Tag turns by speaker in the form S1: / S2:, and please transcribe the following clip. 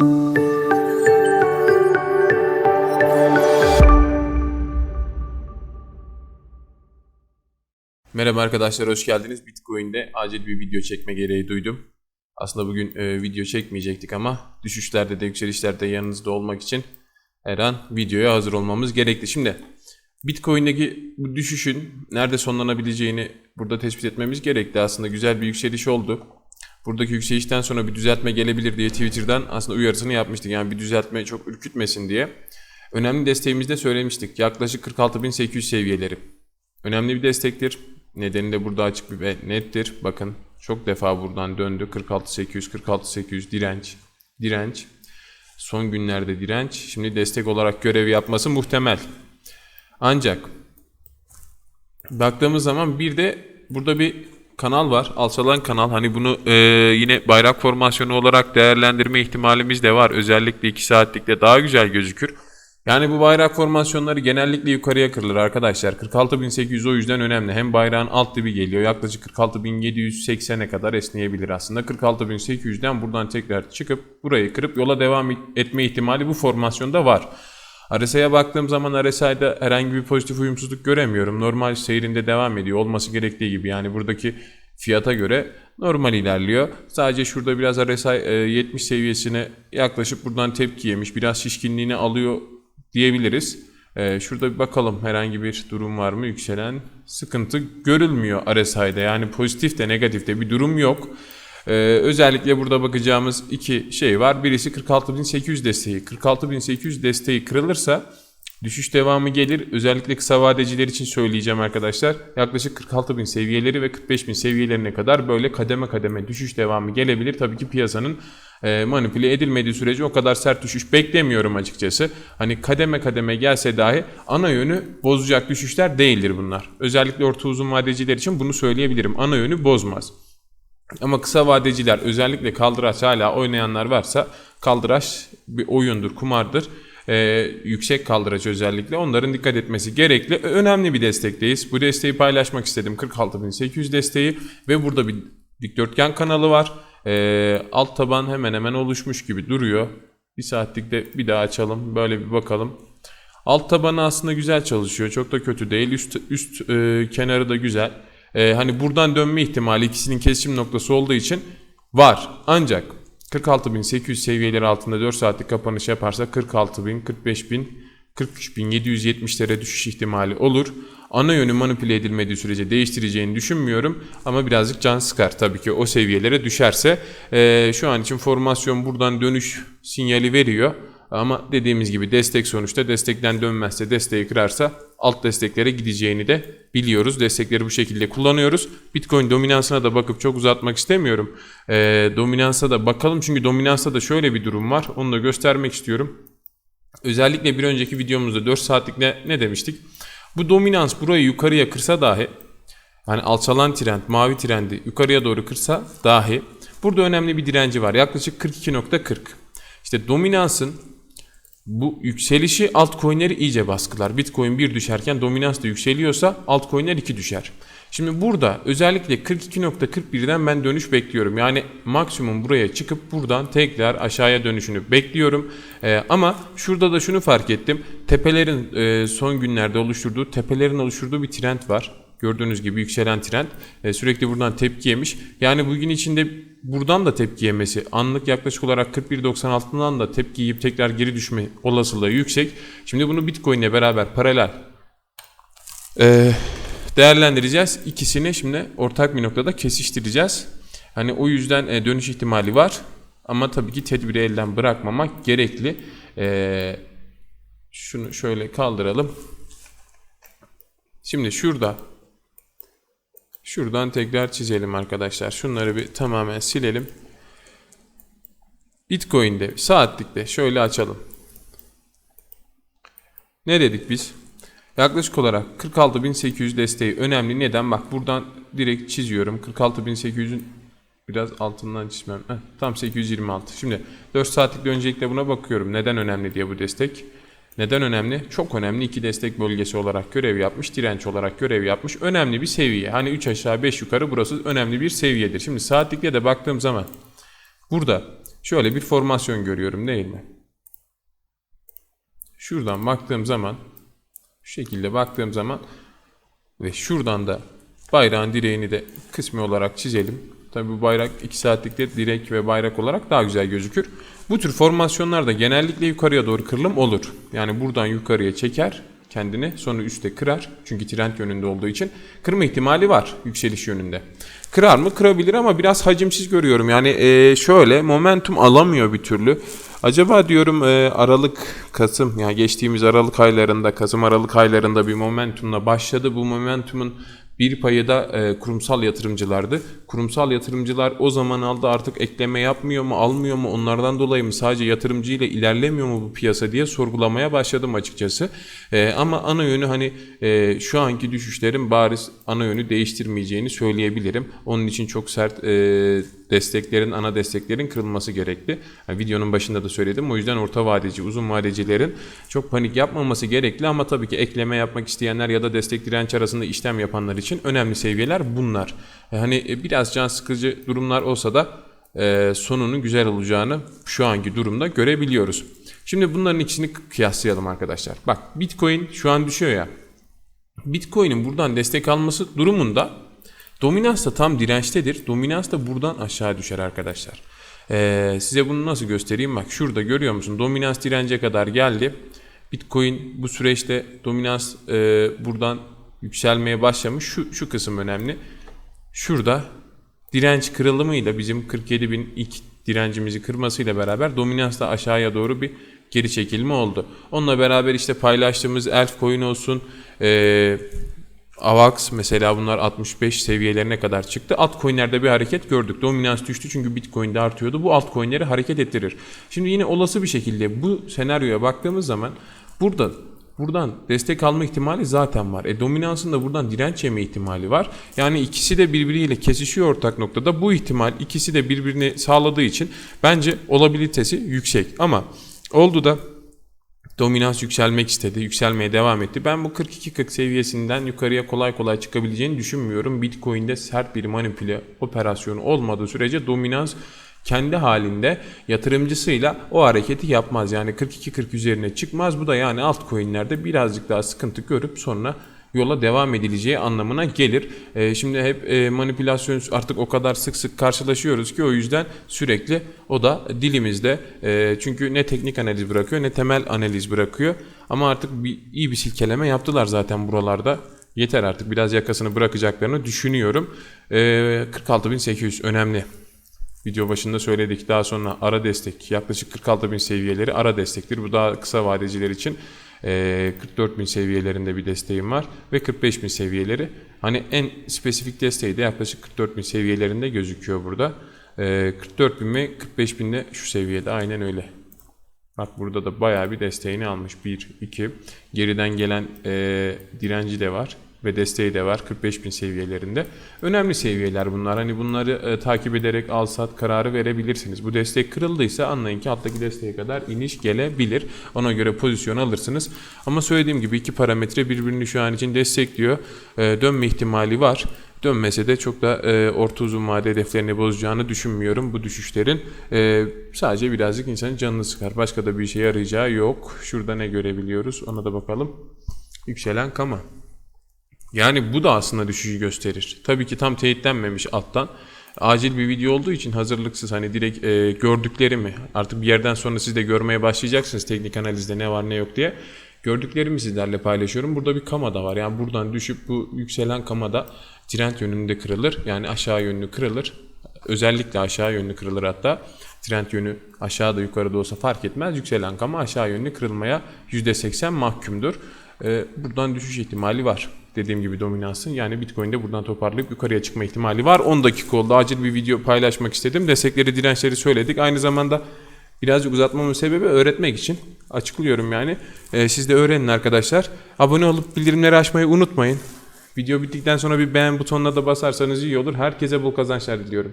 S1: Merhaba arkadaşlar hoş geldiniz. Bitcoin'de acil bir video çekme gereği duydum. Aslında bugün e, video çekmeyecektik ama düşüşlerde de yükselişlerde yanınızda olmak için her an videoya hazır olmamız gerekli. Şimdi Bitcoin'deki bu düşüşün nerede sonlanabileceğini burada tespit etmemiz gerekli. Aslında güzel bir yükseliş oldu. Buradaki yükselişten sonra bir düzeltme gelebilir diye Twitter'dan aslında uyarısını yapmıştık. Yani bir düzeltme çok ürkütmesin diye. Önemli desteğimizde söylemiştik. Yaklaşık 46.800 seviyeleri. Önemli bir destektir. Nedeni de burada açık ve nettir. Bakın çok defa buradan döndü. 46.800, 46.800 direnç, direnç. Son günlerde direnç. Şimdi destek olarak görev yapması muhtemel. Ancak baktığımız zaman bir de burada bir kanal var. Alçalan kanal. Hani bunu e, yine bayrak formasyonu olarak değerlendirme ihtimalimiz de var. Özellikle 2 saatlikte daha güzel gözükür. Yani bu bayrak formasyonları genellikle yukarıya kırılır arkadaşlar. 46.800 o yüzden önemli. Hem bayrağın alt dibi geliyor. Yaklaşık 46.780'e kadar esneyebilir aslında. 46.800'den buradan tekrar çıkıp burayı kırıp yola devam etme ihtimali bu formasyonda var. RSI'ye baktığım zaman RSI'de herhangi bir pozitif uyumsuzluk göremiyorum. Normal seyrinde devam ediyor. Olması gerektiği gibi. Yani buradaki fiyata göre normal ilerliyor. Sadece şurada biraz RSI e, 70 seviyesine yaklaşıp buradan tepki yemiş. Biraz şişkinliğini alıyor diyebiliriz. Ee, şurada bir bakalım herhangi bir durum var mı yükselen sıkıntı görülmüyor RSI'de yani pozitif de negatif de bir durum yok. Ee, özellikle burada bakacağımız iki şey var. Birisi 46.800 desteği. 46.800 desteği kırılırsa düşüş devamı gelir. Özellikle kısa vadeciler için söyleyeceğim arkadaşlar. Yaklaşık 46.000 seviyeleri ve 45.000 seviyelerine kadar böyle kademe kademe düşüş devamı gelebilir. Tabii ki piyasanın e, manipüle edilmediği sürece o kadar sert düşüş beklemiyorum açıkçası. Hani kademe kademe gelse dahi ana yönü bozacak düşüşler değildir bunlar. Özellikle orta uzun vadeciler için bunu söyleyebilirim. Ana yönü bozmaz. Ama kısa vadeciler özellikle kaldıraç hala oynayanlar varsa kaldıraç bir oyundur, kumardır. Ee, yüksek kaldıraç özellikle onların dikkat etmesi gerekli. Önemli bir destekteyiz. Bu desteği paylaşmak istedim. 46.800 desteği ve burada bir dikdörtgen kanalı var. Ee, alt taban hemen hemen oluşmuş gibi duruyor. Bir saatlikte bir daha açalım. Böyle bir bakalım. Alt tabanı aslında güzel çalışıyor. Çok da kötü değil. Üst, üst e, kenarı da güzel. E, hani buradan dönme ihtimali ikisinin kesişim noktası olduğu için var. Ancak 46.800 seviyeleri altında 4 saatlik kapanış yaparsa 46.000, 45.000, 43.770'lere düşüş ihtimali olur. Ana yönü manipüle edilmediği sürece değiştireceğini düşünmüyorum. Ama birazcık can sıkar tabii ki o seviyelere düşerse. E, şu an için formasyon buradan dönüş sinyali veriyor. Ama dediğimiz gibi destek sonuçta destekten dönmezse desteği kırarsa alt desteklere gideceğini de biliyoruz. Destekleri bu şekilde kullanıyoruz. Bitcoin dominansına da bakıp çok uzatmak istemiyorum. E, dominansa da bakalım çünkü dominansa da şöyle bir durum var. Onu da göstermek istiyorum. Özellikle bir önceki videomuzda 4 saatlik ne, ne demiştik? Bu dominans burayı yukarıya kırsa dahi hani alçalan trend, mavi trendi yukarıya doğru kırsa dahi burada önemli bir direnci var. Yaklaşık 42.40. İşte dominansın bu yükselişi altcoin'leri iyice baskılar. Bitcoin 1 düşerken dominans da yükseliyorsa altcoin'ler 2 düşer. Şimdi burada özellikle 42.41'den ben dönüş bekliyorum. Yani maksimum buraya çıkıp buradan tekrar aşağıya dönüşünü bekliyorum. Ee, ama şurada da şunu fark ettim. Tepelerin e, son günlerde oluşturduğu, tepelerin oluşturduğu bir trend var. Gördüğünüz gibi yükselen trend e, sürekli buradan tepki yemiş. Yani bugün içinde buradan da tepki yemesi anlık yaklaşık olarak 41.96'dan da tepki yiyip tekrar geri düşme olasılığı yüksek. Şimdi bunu Bitcoin ile beraber paralel e, değerlendireceğiz. İkisini şimdi ortak bir noktada kesiştireceğiz. Hani o yüzden e, dönüş ihtimali var. Ama tabii ki tedbiri elden bırakmamak gerekli. Şunu şöyle kaldıralım. Şimdi şurada Şuradan tekrar çizelim arkadaşlar. Şunları bir tamamen silelim. Bitcoin'de saatlikte şöyle açalım. Ne dedik biz? Yaklaşık olarak 46.800 desteği önemli. Neden? Bak buradan direkt çiziyorum. 46.800'ün biraz altından çizmem. Heh, tam 826. Şimdi 4 saatlik öncelikle buna bakıyorum. Neden önemli diye bu destek. Neden önemli? Çok önemli iki destek bölgesi olarak görev yapmış, direnç olarak görev yapmış. Önemli bir seviye. Hani 3 aşağı 5 yukarı burası önemli bir seviyedir. Şimdi saatlikle de baktığım zaman burada şöyle bir formasyon görüyorum değil mi? Şuradan baktığım zaman şu şekilde baktığım zaman ve şuradan da bayrağın direğini de kısmi olarak çizelim. Tabi bu bayrak 2 saatlikte direk ve bayrak olarak daha güzel gözükür. Bu tür formasyonlarda genellikle yukarıya doğru kırılım olur. Yani buradan yukarıya çeker kendini sonra üste kırar. Çünkü trend yönünde olduğu için kırma ihtimali var yükseliş yönünde. Kırar mı? Kırabilir ama biraz hacimsiz görüyorum. Yani eee, şöyle momentum alamıyor bir türlü. Acaba diyorum eee, Aralık, Kasım yani geçtiğimiz Aralık aylarında, Kasım Aralık aylarında bir momentumla başladı. Bu momentumun bir payı da e, kurumsal yatırımcılardı. Kurumsal yatırımcılar o zaman aldı artık ekleme yapmıyor mu, almıyor mu, onlardan dolayı mı sadece yatırımcı ile ilerlemiyor mu bu piyasa diye sorgulamaya başladım açıkçası. E, ama ana yönü hani e, şu anki düşüşlerin bariz ana yönü değiştirmeyeceğini söyleyebilirim. Onun için çok sert e, desteklerin, ana desteklerin kırılması gerekli. Yani videonun başında da söyledim. O yüzden orta vadeci, uzun vadecilerin çok panik yapmaması gerekli ama tabii ki ekleme yapmak isteyenler ya da destek direnç arasında işlem yapanlar için önemli seviyeler bunlar. E, Hani e, biraz can sıkıcı durumlar olsa da e, sonunun güzel olacağını şu anki durumda görebiliyoruz. Şimdi bunların ikisini kıyaslayalım arkadaşlar. Bak Bitcoin şu an düşüyor ya. Bitcoin'in buradan destek alması durumunda dominans da tam dirençtedir. Dominans da buradan aşağı düşer arkadaşlar. Ee, size bunu nasıl göstereyim? Bak şurada görüyor musun? Dominans dirence kadar geldi. Bitcoin bu süreçte dominans e, buradan yükselmeye başlamış. Şu, şu kısım önemli. Şurada direnç kırılımıyla bizim 47.000 ilk direncimizi kırmasıyla beraber dominans da aşağıya doğru bir geri çekilme oldu. Onunla beraber işte paylaştığımız Elf coin olsun, e, AVAX mesela bunlar 65 seviyelerine kadar çıktı. Altcoin'lerde bir hareket gördük. Dominans düştü çünkü Bitcoin'de artıyordu. Bu altcoin'leri hareket ettirir. Şimdi yine olası bir şekilde bu senaryoya baktığımız zaman burada buradan destek alma ihtimali zaten var. E dominansın da buradan direnç yeme ihtimali var. Yani ikisi de birbiriyle kesişiyor ortak noktada. Bu ihtimal ikisi de birbirini sağladığı için bence olabilitesi yüksek. Ama oldu da dominans yükselmek istedi. Yükselmeye devam etti. Ben bu 42-40 seviyesinden yukarıya kolay kolay çıkabileceğini düşünmüyorum. Bitcoin'de sert bir manipüle operasyonu olmadığı sürece dominans kendi halinde yatırımcısıyla o hareketi yapmaz. Yani 42-40 üzerine çıkmaz. Bu da yani altcoin'lerde birazcık daha sıkıntı görüp sonra yola devam edileceği anlamına gelir. Ee, şimdi hep e, manipülasyon artık o kadar sık sık karşılaşıyoruz ki o yüzden sürekli o da dilimizde. E, çünkü ne teknik analiz bırakıyor ne temel analiz bırakıyor. Ama artık bir, iyi bir silkeleme yaptılar zaten buralarda. Yeter artık biraz yakasını bırakacaklarını düşünüyorum. E, 46.800 önemli. Video başında söyledik. Daha sonra ara destek yaklaşık 46.000 seviyeleri ara destektir. Bu daha kısa vadeciler için e, 44.000 seviyelerinde bir desteğim var ve 45.000 seviyeleri. Hani en spesifik desteği de yaklaşık 44.000 seviyelerinde gözüküyor burada. E, 44.000 ve 45.000 de şu seviyede aynen öyle. Bak burada da bayağı bir desteğini almış. 1, 2. Geriden gelen e, direnci de var ve desteği de var 45.000 seviyelerinde. Önemli seviyeler bunlar. Hani bunları e, takip ederek al sat kararı verebilirsiniz. Bu destek kırıldıysa anlayın ki alttaki desteğe kadar iniş gelebilir. Ona göre pozisyon alırsınız. Ama söylediğim gibi iki parametre birbirini şu an için destekliyor. E, dönme ihtimali var. Dönmese de çok da e, orta uzun vade hedeflerini bozacağını düşünmüyorum bu düşüşlerin. E, sadece birazcık insanın canını sıkar. Başka da bir işe yarayacağı yok. Şurada ne görebiliyoruz ona da bakalım. Yükselen kama. Yani bu da aslında düşüşü gösterir. Tabii ki tam teyitlenmemiş alttan. Acil bir video olduğu için hazırlıksız hani direkt e, gördüklerimi artık bir yerden sonra siz de görmeye başlayacaksınız teknik analizde ne var ne yok diye. Gördüklerimi sizlerle paylaşıyorum. Burada bir kama da var. Yani buradan düşüp bu yükselen kamada trend yönünde kırılır. Yani aşağı yönlü kırılır. Özellikle aşağı yönlü kırılır hatta. Trend yönü aşağıda yukarıda olsa fark etmez. Yükselen kama aşağı yönlü kırılmaya %80 mahkumdur. Ee, buradan düşüş ihtimali var. Dediğim gibi dominansın. Yani Bitcoin'de buradan toparlayıp yukarıya çıkma ihtimali var. 10 dakika oldu. Acil bir video paylaşmak istedim. Destekleri, dirençleri söyledik. Aynı zamanda birazcık uzatmamın sebebi öğretmek için. Açıklıyorum yani. Ee, siz de öğrenin arkadaşlar. Abone olup bildirimleri açmayı unutmayın. Video bittikten sonra bir beğen butonuna da basarsanız iyi olur. Herkese bol kazançlar diliyorum.